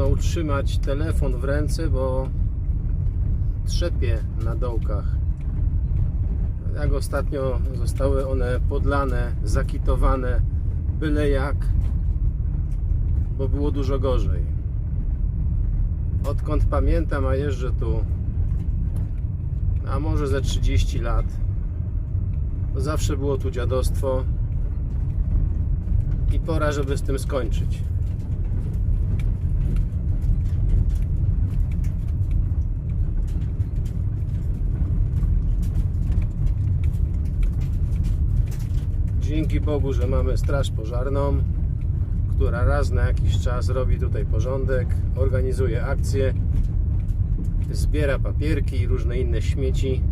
trudno utrzymać telefon w ręce, bo trzepie na dołkach. Jak ostatnio zostały one podlane, zakitowane, byle jak, bo było dużo gorzej. Odkąd pamiętam, a jeżdżę tu, a może ze 30 lat, to zawsze było tu dziadostwo i pora, żeby z tym skończyć. Dzięki Bogu, że mamy straż pożarną, która raz na jakiś czas robi tutaj porządek, organizuje akcje, zbiera papierki i różne inne śmieci.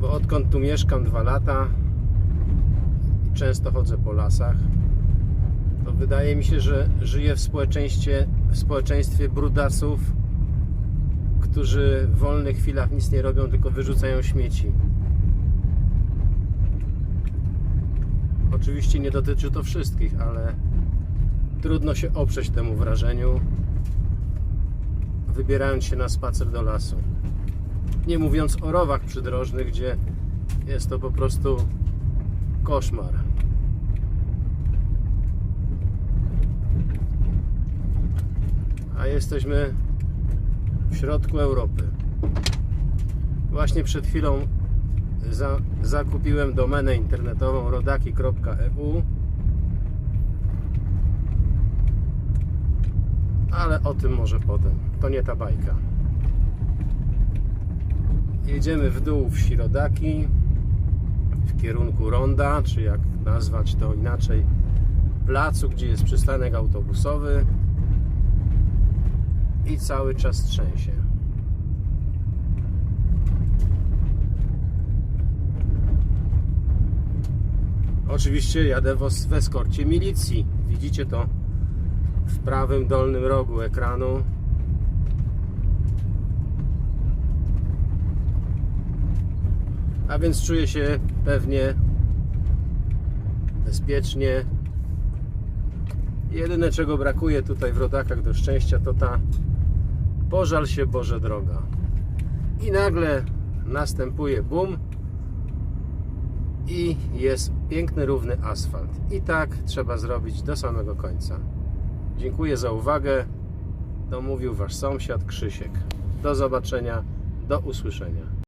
Bo odkąd tu mieszkam dwa lata i często chodzę po lasach, to wydaje mi się, że żyję w społeczeństwie, w społeczeństwie brudasów, którzy w wolnych chwilach nic nie robią, tylko wyrzucają śmieci. Oczywiście nie dotyczy to wszystkich, ale trudno się oprzeć temu wrażeniu, wybierając się na spacer do lasu. Nie mówiąc o rowach przydrożnych, gdzie jest to po prostu koszmar. A jesteśmy w środku Europy. Właśnie przed chwilą za, zakupiłem domenę internetową rodaki.eu ale o tym może potem. To nie ta bajka. Jedziemy w dół wsi Rodaki w kierunku Ronda czy jak nazwać to inaczej placu, gdzie jest przystanek autobusowy. I cały czas trzęsie Oczywiście jadę w, eskorcie milicji. Widzicie to w prawym dolnym rogu ekranu. A więc czuję się pewnie, bezpiecznie. Jedyne czego brakuje tutaj w rodakach do szczęścia to ta pożal się Boże droga. I nagle następuje boom i jest piękny, równy asfalt. I tak trzeba zrobić do samego końca. Dziękuję za uwagę. To mówił Wasz sąsiad Krzysiek. Do zobaczenia, do usłyszenia.